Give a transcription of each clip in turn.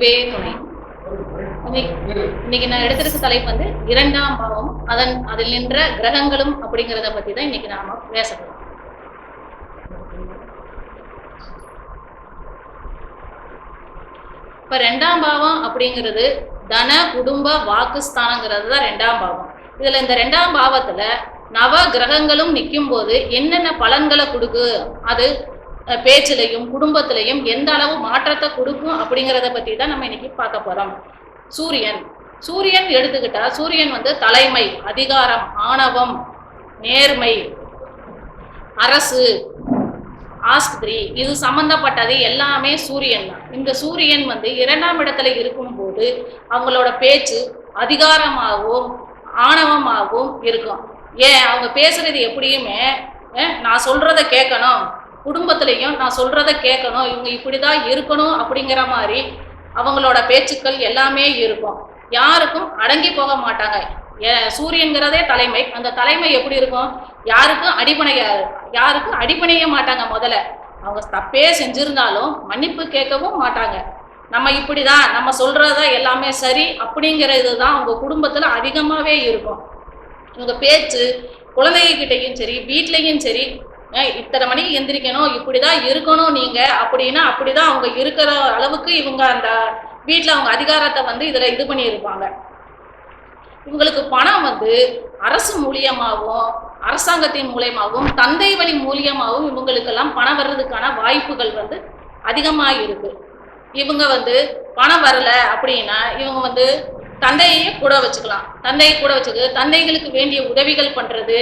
குருவே துணை. இன்னைக்கு- நான் எடுத்திருக்க தலைப்பு வந்து இரண்டாம் பாவம் அதன் அதில் நின்ற கிரகங்களும் அப்படிங்கிறத பத்தி தான் இன்னைக்கு நாம பேச போறோம். இப்ப ரெண்டாம் பாவம் அப்படிங்கிறது தன குடும்ப வாக்குஸ்தானங்கிறது தான் ரெண்டாம் பாவம். இதுல இந்த ரெண்டாம் பாவத்துல நவ கிரகங்களும் நிற்கும் போது என்னென்ன பலன்களை கொடுக்கு? அது பேச்சிலையும் குடும்பத்திலையும் எந்த அளவு மாற்றத்தை கொடுக்கும் அப்படிங்கிறத பற்றி தான் நம்ம இன்னைக்கு பார்க்க போகிறோம் சூரியன். சூரியன் எடுத்துக்கிட்டா சூரியன் வந்து தலைமை அதிகாரம் ஆணவம் நேர்மை அரசு ஆஸ்பத்திரி இது சம்பந்தப்பட்டது எல்லாமே சூரியன் தான். இந்த சூரியன் வந்து இரண்டாம் இடத்துல இருக்கும்போது அவங்களோட பேச்சு அதிகாரமாகவும் ஆணவமாகவும் இருக்கும். ஏன்? அவங்க பேசுறது எப்படியுமே நான் சொல்றத கேட்கணும். குடும்பத்திலையும் நான் சொல்றத கேட்கணும் இவங்க இப்படிதான் இருக்கணும் அப்படிங்கிற மாதிரி அவங்களோட பேச்சுக்கள் எல்லாமே இருக்கும். யாருக்கும் அடங்கி போக மாட்டாங்க. சூரியன்கிறதே தலைமை. அந்த தலைமை எப்படி இருக்கும்? யாருக்கும் அடிபணைய யாருக்கும் அடிப்பணைய மாட்டாங்க முதல்ல. அவங்க தப்பே செஞ்சிருந்தாலும் மன்னிப்பு கேட்கவும் மாட்டாங்க. நம்ம இப்படிதான் நம்ம சொல்றத எல்லாமே சரி அப்படிங்கிறது தான் அவங்க குடும்பத்துல அதிகமாவே இருக்கும். இவங்க பேச்சு குழந்தைங்க சரி வீட்லேயும் சரி இத்தனை மணிக்கு எந்திரிக்கணும் இப்படிதான் இருக்கணும் நீங்க. அப்படின்னா அப்படிதான் அவங்க இருக்கிற அளவுக்கு இவங்க அந்த வீட்டுல அவங்க அதிகாரத்தை வந்து இதுல இது பண்ணியிருப்பாங்க. இவங்களுக்கு பணம் வந்து அரசு மூலியமாகவும் அரசாங்கத்தின் மூலியமாகவும் தந்தை வழி மூலியமாகவும் இவங்களுக்கெல்லாம் பணம் வர்றதுக்கான வாய்ப்புகள் வந்து அதிகமாக இருக்கு இவங்க வந்து பணம் வரல அப்படின்னா இவங்க வந்து தந்தையே கூட வச்சுக்கலாம். தந்தையை கூட வச்சுக்கு தந்தைகளுக்கு வேண்டிய உதவிகள் பண்ணுறது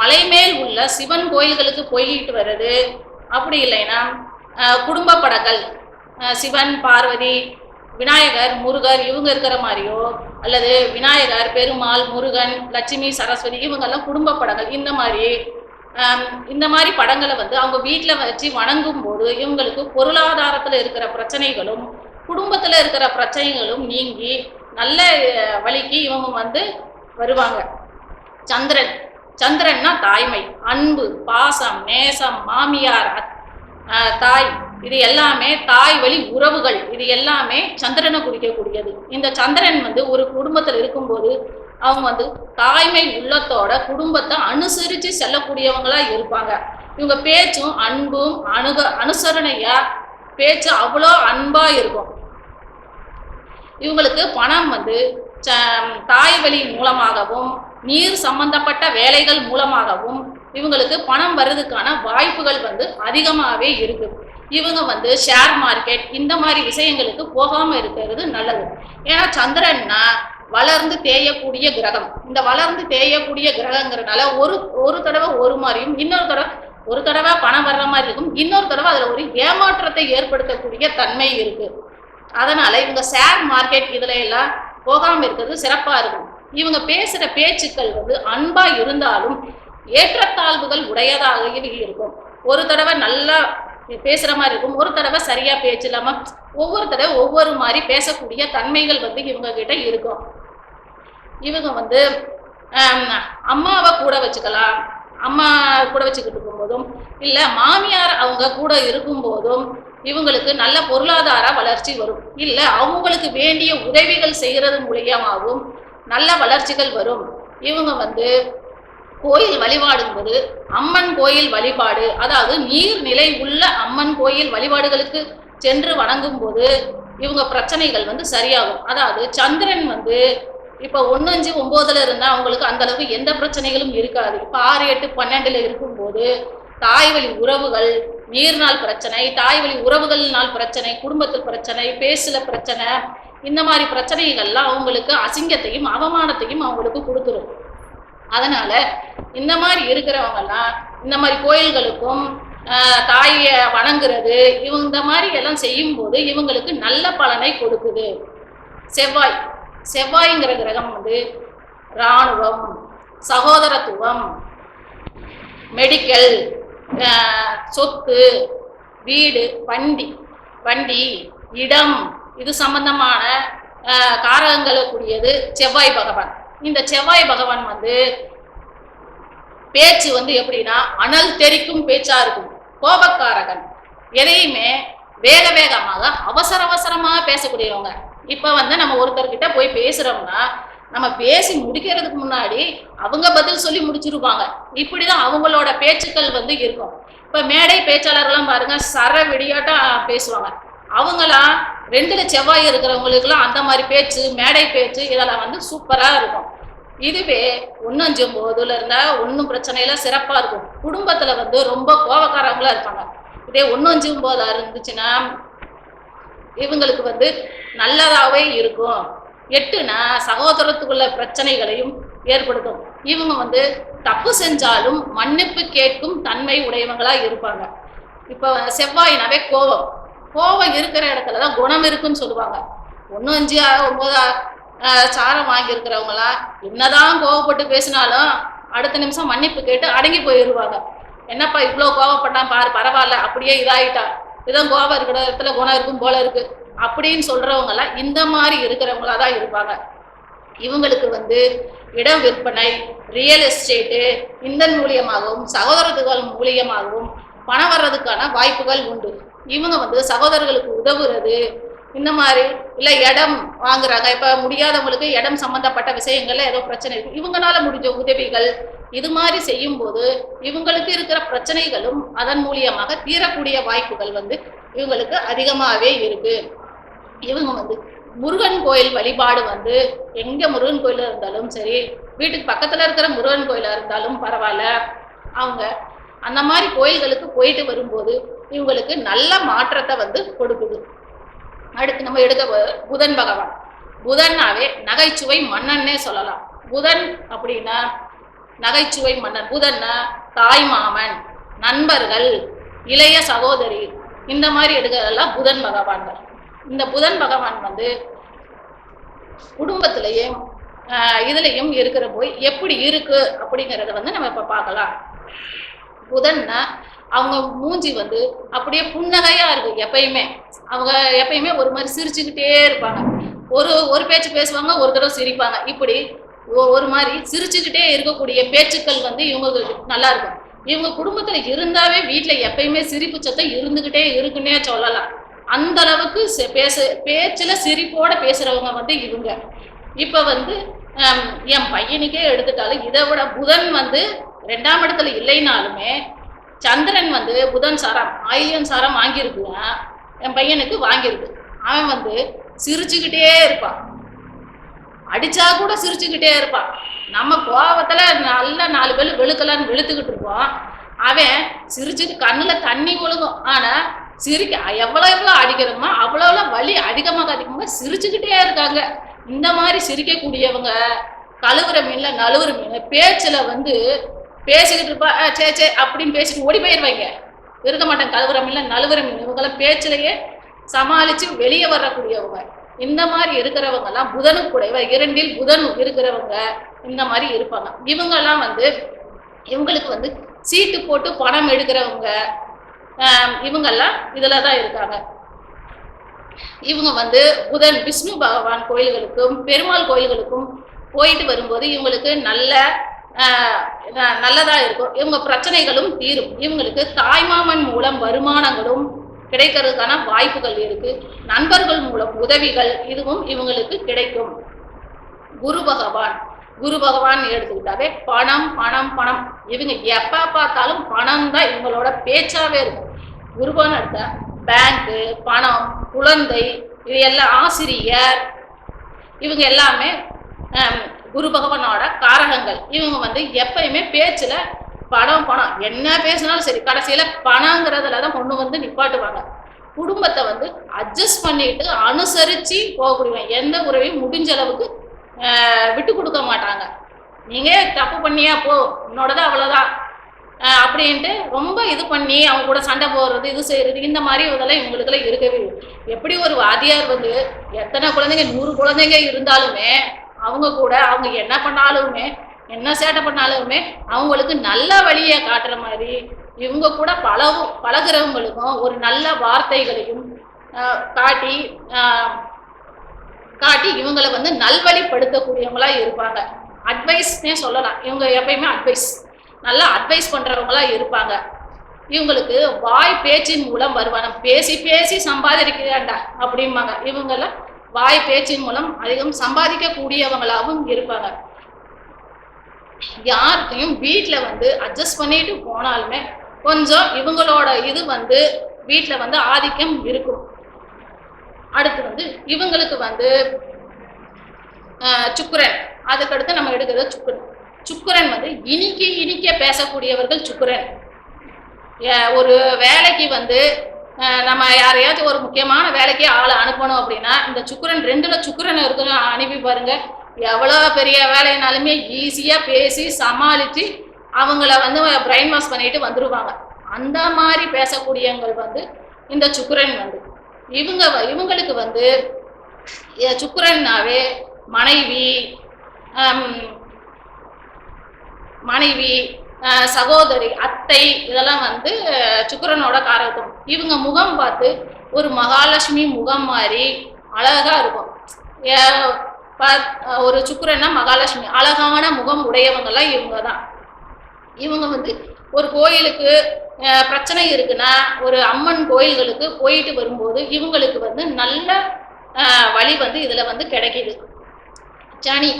மலை மேல் உள்ள சிவன் கோயில்களுக்கு போயிட்டு வர்றது. அப்படி இல்லைன்னா குடும்ப படங்கள் சிவன் பார்வதி விநாயகர் முருகர் இவங்க இருக்கிற மாதிரியோ அல்லது விநாயகர் பெருமாள் முருகன் லட்சுமி சரஸ்வதி இவங்கெல்லாம் குடும்ப படங்கள். இந்த மாதிரி இந்த மாதிரி படங்களை வந்து அவங்க வீட்டில் வச்சு வணங்கும் போது இவங்களுக்கு பொருளாதாரத்தில் இருக்கிற பிரச்சனைகளும் குடும்பத்தில் இருக்கிற பிரச்சனைகளும் நீங்கி நல்ல வழிக்கு இவங்க வந்து வருவாங்க. சந்திரன். சந்திரன்னா தாய்மை அன்பு பாசம் நேசம் மாமியார் தாய். இது எல்லாமே தாய் வழி உறவுகள். இது எல்லாமே சந்திரனை குறிக்கக்கூடியது. இந்த சந்திரன் வந்து ஒரு குடும்பத்தில் இருக்கும்போது அவங்க வந்து தாய்மை உள்ளத்தோட குடும்பத்தை அனுசரித்து செல்லக்கூடியவங்களா இருப்பாங்க. இவங்க பேச்சும் அன்பும் அணுக அனுசரணையா பேச்சு அவ்வளோ அன்பாக இருக்கும். இவங்களுக்கு பணம் வந்து ச- தாய் வழி மூலமாகவும் நீர் சம்பந்தப்பட்ட வேலைகள் மூலமாகவும் இவங்களுக்கு பணம் வர்றதுக்கான வாய்ப்புகள் வந்து அதிகமாகவே இருக்கு. இவங்க வந்து ஷேர் மார்க்கெட் இந்த மாதிரி விஷயங்களுக்கு போகாமல் இருக்கிறது நல்லது. ஏன்னா சந்திரன்னா வளர்ந்து தேயக்கூடிய கிரகம். இந்த வளர்ந்து தேயக்கூடிய கிரகங்கிறனால ஒரு ஒரு தடவை ஒரு மாதிரியும் இன்னொரு தடவை ஒரு தடவை பணம் வர்ற மாதிரி இருக்கும். இன்னொரு தடவை அதில் ஒரு ஏமாற்றத்தை ஏற்படுத்தக்கூடிய தன்மை இருக்கு. அதனால இவங்க ஷேர் மார்க்கெட் இதுல எல்லாம் போகாமல் இருக்கிறது சிறப்பாக இருக்கும். இவங்க பேசுகிற பேச்சுக்கள் வந்து அன்பாக இருந்தாலும் ஏற்றத்தாழ்வுகள் உடையதாகவே இருக்கும். ஒரு தடவை நல்லா பேசுற மாதிரி இருக்கும். ஒரு தடவை சரியா பேச்சு இல்லாமல் ஒவ்வொரு தடவை ஒவ்வொரு மாதிரி பேசக்கூடிய தன்மைகள் வந்து இவங்க கிட்ட இருக்கும். இவங்க வந்து அம்மாவை கூட வச்சுக்கலாம். அம்மா கூட வச்சுக்கிட்டு இருக்கும்போதும் இல்லை மாமியார் அவங்க கூட இருக்கும்போதும் இவங்களுக்கு நல்ல பொருளாதார வளர்ச்சி வரும். இல்லை அவங்களுக்கு வேண்டிய உதவிகள் செய்கிறது மூலியமாகவும் நல்ல வளர்ச்சிகள் வரும். இவங்க வந்து கோயில் வழிபாடும்போது அம்மன் கோயில் வழிபாடு அதாவது நீர்நிலை உள்ள அம்மன் கோயில் வழிபாடுகளுக்கு சென்று வணங்கும் போது இவங்க பிரச்சனைகள் வந்து சரியாகும். அதாவது சந்திரன் வந்து இப்போ ஒன்று அஞ்சு ஒம்போதுல இருந்தால் அவங்களுக்கு அந்த அளவுக்கு எந்த பிரச்சனைகளும் இருக்காது. இப்போ ஆறு எட்டு பன்னெண்டுல இருக்கும்போது தாய் வழி உறவுகள் நீர்நாள் பிரச்சனை தாய் வழி உறவுகள்னால் பிரச்சனை குடும்பத்தில் பிரச்சனை பேசுல பிரச்சனை இந்த மாதிரி பிரச்சனைகள்லாம் அவங்களுக்கு அசிங்கத்தையும் அவமானத்தையும் அவங்களுக்கு கொடுத்துரும். அதனால இந்த மாதிரி இருக்கிறவங்கெல்லாம் இந்த மாதிரி கோயில்களுக்கும் தாயை வணங்குறது இவங்க இந்த மாதிரி எல்லாம் செய்யும்போது இவங்களுக்கு நல்ல பலனை கொடுக்குது. செவ்வாய் செவ்வாய்ங்கிற கிரகம் வந்து இராணுவம் சகோதரத்துவம் மெடிக்கல் சொத்து வீடு வண்டி வண்டி இடம் இது சம்பந்தமான ஆஹ், காரகங்களுக்குரியது செவ்வாய் பகவான். இந்த செவ்வாய் பகவான் வந்து பேச்சு வந்து எப்படின்னா அனல் தெறிக்கும் பேச்சா இருக்கும். கோபக்காரகன். எதையுமே வேக வேகமாக அவசர அவசரமாக பேசக்கூடியவங்க. இப்போ வந்து நம்ம ஒருத்தர்கிட்ட போய் பேசுகிறோம்னா நம்ம பேசி முடிக்கிறதுக்கு முன்னாடி அவங்க பதில் சொல்லி முடிச்சிருப்பாங்க. இப்படிதான் அவங்களோட பேச்சுக்கள் வந்து இருக்கும். இப்போ மேடை பேச்சாளர்கள்லாம் பாருங்கள் சர வெடியாட்டா பேசுவாங்க. அவங்களாம் ரெண்டுல செவ்வாய் இருக்கிறவங்களுக்குலாம் அந்த மாதிரி பேச்சு மேடை பேச்சு இதெல்லாம் வந்து சூப்பராக இருக்கும். இதுவே ஒன்னஞ்சும் போதுல இருந்தா ஒன்றும் பிரச்சனையில சிறப்பாக இருக்கும். குடும்பத்தில் வந்து ரொம்ப கோபக்காரங்களா இருப்பாங்க. இதே ஒன்னஞ்சும் போதா இருந்துச்சுன்னா இவங்களுக்கு வந்து நல்லதாகவே இருக்கும். எட்டுனா சகோதரத்துக்குள்ள பிரச்சனைகளையும் ஏற்படுத்தும். இவங்க வந்து தப்பு செஞ்சாலும் மன்னிப்பு கேட்கும் தன்மை உடையவங்களா இருப்பாங்க. இப்போ செவ்வாயினாவே கோபம் கோபம் இருக்கிற இடத்துல தான் குணம் இருக்குன்னு சொல்லுவாங்க. ஒன்று அஞ்சு ஒன்பதா சாரம் வாங்கியிருக்கிறவங்களா என்னதான் கோவப்பட்டு பேசினாலும் அடுத்த நிமிஷம் மன்னிப்பு கேட்டு அடங்கி போயிடுவாங்க என்னப்பா இவ்வளோ கோவப்பட்டான் பாரு பரவாயில்ல அப்படியே இதாகிட்டா இதான் கோவம் இருக்கிற இடத்துல குணம் இருக்கும் போல இருக்கு. அப்படின்னு சொல்றவங்கலாம் இந்த மாதிரி இருக்கிறவங்களா தான் இருப்பாங்க. இவங்களுக்கு வந்து இடம் விற்பனை ரியல் எஸ்டேட்டு இந்த மூலியமாகவும் சகோதரத்துகள் மூலியமாகவும் பணம் வர்றதுக்கான வாய்ப்புகள் உண்டு. இவங்க வந்து சகோதரர்களுக்கு உதவுறது இந்த மாதிரி இல்லை இடம் வாங்குறாங்க. இப்போ முடியாதவங்களுக்கு இடம் சம்மந்தப்பட்ட விஷயங்கள்ல ஏதோ பிரச்சனை இருக்கு இவங்களால முடிஞ்ச உதவிகள் இது மாதிரி செய்யும்போது இவங்களுக்கு இருக்கிற பிரச்சனைகளும் அதன் மூலியமாக தீரக்கூடிய வாய்ப்புகள் வந்து இவங்களுக்கு அதிகமாகவே இருக்கு. இவங்க வந்து முருகன் கோயில் வழிபாடு வந்து எங்க முருகன் கோயில் இருந்தாலும் சரி வீட்டுக்கு பக்கத்துல இருக்கிற முருகன் கோயிலா இருந்தாலும் பரவாயில்ல. அவங்க அந்த மாதிரி கோயில்களுக்கு போயிட்டு வரும்போது இவங்களுக்கு நல்ல மாற்றத்தை வந்து கொடுக்குது. அடுத்து நம்ம எடுக்க வ- புதன் பகவான். புதன்னாவே நகைச்சுவை மன்னன்னே சொல்லலாம். புதன் அப்படின்னா நகைச்சுவை மன்னன். புதன்னா தாய் மாமன் நண்பர்கள் இளைய சகோதரி. இந்த மாதிரி எடுக்கிறதெல்லாம் புதன் பகவான்கள். இந்த புதன் பகவான் வந்து குடும்பத்திலையும் ஆஹ் இருக்கிற போய் எப்படி இருக்கு அப்படிங்கிறத வந்து நம்ம இப்போ பார்க்கலாம். புதன்னா அவங்க மூஞ்சி வந்து அப்படியே புன்னகையா இருக்கு எப்பயுமே. அவங்க எப்பயுமே ஒரு மாதிரி சிரிச்சுக்கிட்டே இருப்பாங்க. ஒரு ஒரு பேச்சு பேசுவாங்க ஒரு தடவை சிரிப்பாங்க. இப்படி ஒரு மாதிரி சிரிச்சுக்கிட்டே இருக்கக்கூடிய பேச்சுக்கள் வந்து இவங்களுக்கு நல்லா இருக்கும். இவங்க குடும்பத்துல இருந்தாவே வீட்டுல எப்பயுமே சிரிப்பு சத்தம் இருந்துகிட்டே இருக்குன்னே சொல்லலாம். அந்த அளவுக்கு பேச பேச்சுல சிரிப்போட பேசுறவங்க வந்து இவங்க. இப்ப வந்து என் பையனுக்கே எடுத்துட்டாலும் இதை விட புதன் வந்து ரெண்டாம் இடத்துல இல்லைனாலுமே சந்திரன் வந்து புதன் சாரம் ஆயிலியன் சாரம் வாங்கியிருக்குன்னா என் பையனுக்கு வாங்கியிருக்கு. அவன் வந்து சிரிச்சுக்கிட்டே இருப்பான். அடிச்சா கூட சிரிச்சுக்கிட்டே இருப்பான். நம்ம கோபத்துல நல்ல நாலு பேர் வெளுக்கலான்னு வெளுத்துக்கிட்டு இருப்போம் அவன் சிரிச்சுட்டு கண்ணுல தண்ணி ஒழுகும் ஆனா சிரிக்க எவ்வளோ எவ்வளோ அடிக்கிறோமோ அவ்வளோ வலி அதிகமாக அதிகமாக சிரிச்சுக்கிட்டே இருக்காங்க. இந்த மாதிரி சிரிக்கக்கூடியவங்க கழுவுற மீன்ல நழுவுற மீன் பேச்சில் வந்து பேசிக்கிட்டு இருப்பா சே சே அப்படின்னு பேசிட்டு ஓடி போயிடுவாங்க இருக்க மாட்டாங்க கழுவுற இல்லை நலுவரம் மீன். இவங்கெல்லாம் பேச்சிலேயே சமாளித்து வெளியே வரக்கூடியவங்க. இந்த மாதிரி இருக்கிறவங்க எல்லாம் புதனுக்கு கூட இரண்டில் புதன் இருக்கிறவங்க இந்த மாதிரி இருப்பாங்க. இவங்கெல்லாம் வந்து இவங்களுக்கு வந்து சீட்டு போட்டு பணம் எடுக்கிறவங்க இவங்கெல்லாம் இதில் தான் இருக்காங்க. இவங்க வந்து புதன் விஷ்ணு பகவான் கோயில்களுக்கும் பெருமாள் கோயில்களுக்கும் போயிட்டு வரும்போது இவங்களுக்கு நல்ல நல்லதா இருக்கும். இவங்க பிரச்சனைகளும் தீரும். இவங்களுக்கு தாய்மாமன் மூலம் வருமானங்களும் கிடைக்கிறதுக்கான வாய்ப்புகள் இருக்கு. நண்பர்கள் மூலம் உதவிகள் இதுவும் இவங்களுக்கு கிடைக்கும். குரு பகவான். குரு பகவான் எடுத்துக்கிட்டாவே பணம் பணம் பணம். இவங்க எப்ப பார்த்தாலும் பணம் தான் இவங்களோட பேச்சாவே இருக்கும். குருபான் எடுத்தா பேங்க்கு பணம் குழந்தை இது எல்லாம் ஆசிரியர். இவங்க எல்லாமே குரு பகவானோட காரகங்கள். இவங்க வந்து எப்பயுமே பேச்சுல பணம் பணம். என்ன பேசினாலும் சரி கடைசியில பணங்கிறதுல தான் கொண்டு வந்து நிப்பாட்டுவாங்க. குடும்பத்தை வந்து அட்ஜஸ்ட் பண்ணிட்டு அனுசரிச்சு போகக்கூடியவங்க எந்த உறவையும் முடிஞ்ச அளவுக்கு விட்டு கொடுக்க மாட்டாங்க. நீங்க தப்பு பண்ணியா போ உன்னோடது அவ்வளவுதான். அப்படின்ட்டு ரொம்ப இது பண்ணி அவங்க கூட சண்டை போடுறது இது செய்யறது இந்த மாதிரி இதெல்லாம் இவங்களுக்குலாம் இருக்கவே இல்லை. எப்படி ஒரு வாதியார் வந்து எத்தனை குழந்தைங்க நூறு குழந்தைங்க இருந்தாலுமே அவங்க கூட அவங்க என்ன பண்ணாலுமே என்ன சேட்டை பண்ணாலுமே அவங்களுக்கு நல்ல வழியை காட்டுற மாதிரி இவங்க கூட பழகும் பழகுறவங்களுக்கும் ஒரு நல்ல வார்த்தைகளையும் காட்டி காட்டி இவங்களை வந்து நல்வழிப்படுத்தக்கூடியவங்களா இருப்பாங்க. அட்வைஸ்னே சொல்லலாம். இவங்க எப்பயுமே அட்வைஸ் நல்லா அட்வைஸ் பண்ணுறவங்களா இருப்பாங்க. இவங்களுக்கு வாய் பேச்சின் மூலம் வருமானம். பேசி பேசி சம்பாதிக்கிறாண்டா அப்படிம்பாங்க. இவங்கெல்லாம் வாய் பேச்சின் மூலம் அதிகம் சம்பாதிக்கக்கூடியவங்களாகவும் இருப்பாங்க. யார்கிட்டையும் வீட்டில் வந்து அட்ஜஸ்ட் பண்ணிட்டு போனாலுமே கொஞ்சம் இவங்களோட இது வந்து வீட்டில் வந்து ஆதிக்கம் இருக்கும். அடுத்து வந்து இவங்களுக்கு வந்து சுக்குரன். அதுக்கடுத்து நம்ம எடுக்கிறது சுக்குரன். சுக்குரன் வந்து இனிக்க இனிக்க பேசக்கூடியவர்கள் சுக்குரன். ஒரு வேலைக்கு வந்து நம்ம யாரையாச்சும் ஒரு முக்கியமான வேலைக்கு ஆளை அனுப்பணும் அப்படின்னா இந்த சுக்கரன் ரெண்டுல சுக்கரன் இருக்கு அனுப்பி பாருங்க. எவ்வளோ பெரிய வேலைனாலுமே ஈஸியாக பேசி சமாளித்து அவங்கள வந்து பிரெயின் வாஷ் பண்ணிட்டு வந்துடுவாங்க அந்த மாதிரி பேசக்கூடியவங்கள் வந்து இந்த சுக்கரன் வந்து. இவங்க வ- இவங்களுக்கு வந்து சுக்கரன்னாவே மனைவி மனைவி சகோதரி அத்தை இதெல்லாம் வந்து சுக்கரனோட சுக்கிரனோட காரகம் இவங்க முகம் பார்த்து ஒரு மகாலட்சுமி முகம் மாதிரி அழகா இருக்கும். ஒரு சுக்கரன்னா மகாலட்சுமி. அழகான முகம் உடையவங்கெல்லாம் இவங்க தான். இவங்க வந்து ஒரு கோயிலுக்கு பிரச்சனை இருக்குன்னா ஒரு அம்மன் கோயில்களுக்கு போயிட்டு வரும்போது இவங்களுக்கு வந்து நல்ல வழி வந்து இதில் வந்து கிடைக்கிது. சனி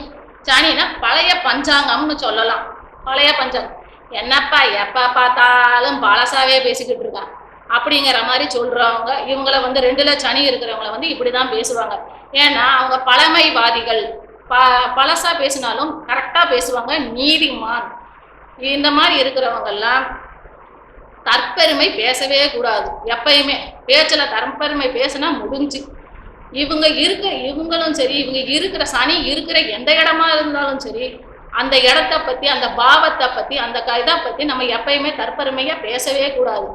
சனின்னா பழைய பஞ்சாங்கம்னு சொல்லலாம். பழைய பஞ்சாங்கம். என்னப்பா எப்ப பார்த்தாலும் பழசாவே பேசிக்கிட்டு இருக்கான். அப்படிங்கிற மாதிரி சொல்றவங்க இவங்கள வந்து ரெண்டுல சனி இருக்கிறவங்கள வந்து இப்படிதான் பேசுவாங்க. ஏன்னா அவங்க பழமைவாதிகள். ப பழசா பேசினாலும் கரெக்டா பேசுவாங்க நீதிமான். இந்த மாதிரி இருக்கிறவங்கெல்லாம் தற்பெருமை பேசவே கூடாது. எப்பயுமே பேச்சில் தற்பெருமை பேசினா முடிஞ்சு. இவங்க இருக்க இவங்களும் சரி இவங்க இருக்கிற சனி இருக்கிற எந்த இடமா இருந்தாலும் சரி அந்த இடத்த பற்றி அந்த பாவத்தை பற்றி அந்த க- இதை நம்ம எப்பயுமே தற்பெருமையாக பேசவே கூடாது.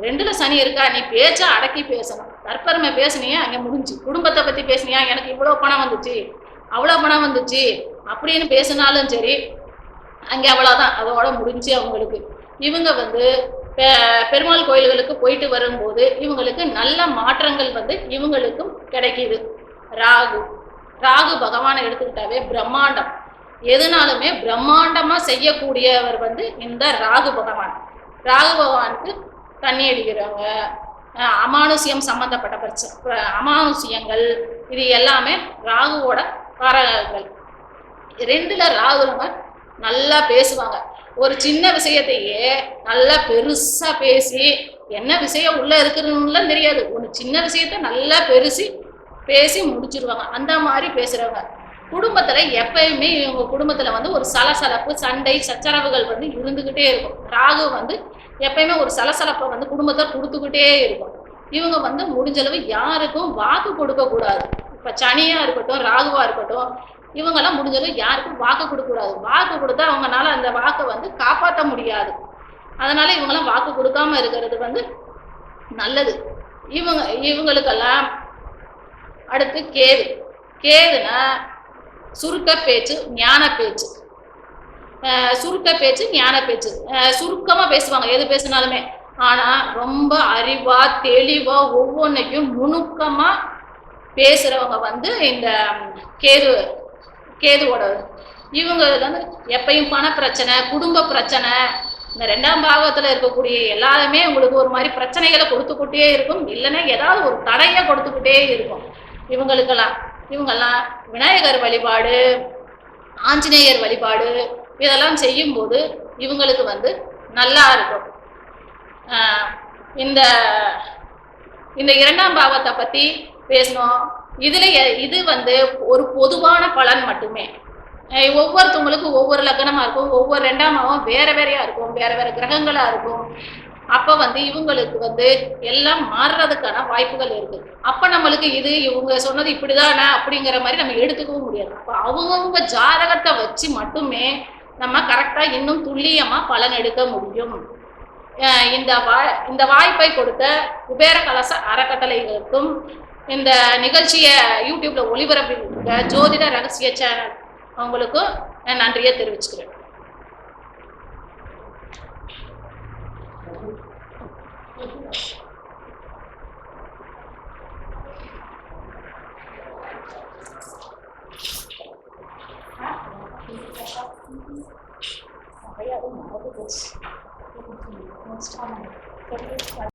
ரெண்டில் சனி இருக்கா நீ பேச்ச அடக்கி பேசணும். தற்பெருமை பேசுனியா அங்கே முடிஞ்சு. குடும்பத்தை பற்றி பேசுனியா எனக்கு இவ்வளோ பணம் வந்துச்சு அவ்வளோ பணம் வந்துச்சு அப்படின்னு பேசினாலும் சரி அங்கே அவ்வளோதான் அதோட முடிஞ்சு அவங்களுக்கு. இவங்க வந்து பெ- பெருமாள் கோயில்களுக்கு போயிட்டு வரும்போது இவங்களுக்கு நல்ல மாற்றங்கள் வந்து இவங்களுக்கும் கிடைக்கிது. ராகு. ராகு பகவானை எடுத்துக்கிட்டாவே பிரம்மாண்டம். எதுனாலுமே பிரம்மாண்டமா செய்யக்கூடியவர் வந்து இந்த ராகு பகவான். ராகு பகவானுக்கு தண்ணி அடிக்கிறவங்க அமானுஷியம் சம்மந்தப்பட்ட சம்பந்தப்பட்ட பிரச்சனை அமானுஷியங்கள் இது எல்லாமே ராகுவோட காரகங்கள் ரெண்டுல ராகுலங்க நல்லா பேசுவாங்க. ஒரு சின்ன விஷயத்தையே நல்லா பெருசா பேசி என்ன விஷயம் உள்ள இருக்குதுன்னுலாம் தெரியாது. ஒரு சின்ன விஷயத்த நல்லா பெருசி பேசி முடிச்சிருவாங்க. அந்த மாதிரி பேசுறவங்க. குடும்பத்துல எப்பயுமே இவங்க குடும்பத்துல வந்து ஒரு சலசலப்பு சண்டை சச்சரவுகள் வந்து இருந்துகிட்டே இருக்கும். ராகு வந்து எப்பயுமே ஒரு சலசலப்பை வந்து குடும்பத்தை கொடுத்துக்கிட்டே இருக்கும். இவங்க வந்து முடிஞ்சளவு யாருக்கும் வாக்கு கொடுக்க கூடாது. இப்ப சனியா இருக்கட்டும் ராகுவா இருக்கட்டும் இவங்கெல்லாம் முடிஞ்சளவு யாருக்கும் வாக்கு கொடுக்கக்கூடாது வாக்கு கொடுத்தா அவங்களால அந்த வாக்கை வந்து காப்பாற்ற முடியாது. அதனால இவங்கெல்லாம் வாக்கு கொடுக்காம இருக்கிறது வந்து நல்லது. இவங்க இவங்களுக்கெல்லாம் அடுத்து கேது. கேதுன்னா சுருக்க பேச்சு ஞான பேச்சு. சுருக்க பேச்சு ஞான பேச்சு. சுருக்கமாக பேசுவாங்க. எது பேசினாலுமே. ஆனால் ரொம்ப அறிவா தெளிவாக ஒவ்வொன்றையும் நுணுக்கமாக பேசுகிறவங்க வந்து இந்த கேது கேதுவோட இவங்க வந்து எப்பயும் பண பிரச்சனை குடும்ப பிரச்சனை இந்த ரெண்டாம் பாகத்தில் இருக்கக்கூடிய எல்லாருமே உங்களுக்கு ஒரு மாதிரி பிரச்சனைகளை கொடுத்துக்கிட்டே இருக்கும். இல்லைன்னா ஏதாவது ஒரு தடையை கொடுத்துக்கிட்டே இருக்கும். இவங்களுக்கெல்லாம். இவங்கெல்லாம் விநாயகர் வழிபாடு ஆஞ்சநேயர் வழிபாடு இதெல்லாம் செய்யும்போது இவங்களுக்கு வந்து நல்லா இருக்கும். இந்த இந்த இரண்டாம் பாவத்தை பற்றி பேசணும். இதில் எ- இது வந்து ஒரு பொதுவான பலன் மட்டுமே. ஒவ்வொருத்தவங்களுக்கும் ஒவ்வொரு லக்னமாக இருக்கும் ஒவ்வொரு ரெண்டாம் பாவம் வேற வேறையாக இருக்கும் வேற வேற கிரகங்களாக இருக்கும். அப்ப வந்து இவங்களுக்கு வந்து எல்லாம் மாறுறதுக்கான வாய்ப்புகள் இருக்கு. அப்ப நம்மளுக்கு இது இவங்க சொன்னது இப்படிதானா அப்படிங்கிற மாதிரி நம்ம எடுத்துக்கவும் முடியாது. அப்ப அவங்கவுங்க ஜாதகத்தை வச்சு மட்டுமே நம்ம கரெக்டா இன்னும் துல்லியமா பலன் எடுக்க முடியும். இந்த வா இந்த வாய்ப்பை கொடுத்த குபேர கலச அறக்கட்டளைகளுக்கும் இந்த நிகழ்ச்சியை யூடியூப்ல ஒளிபரப்பி ஜோதிட ரகசிய சேனல் அவங்களுக்கும் நான் நன்றியை தெரிவிச்சுக்கிறேன். நிறைய அது மறந்து போச்சு. Next time. பொருள்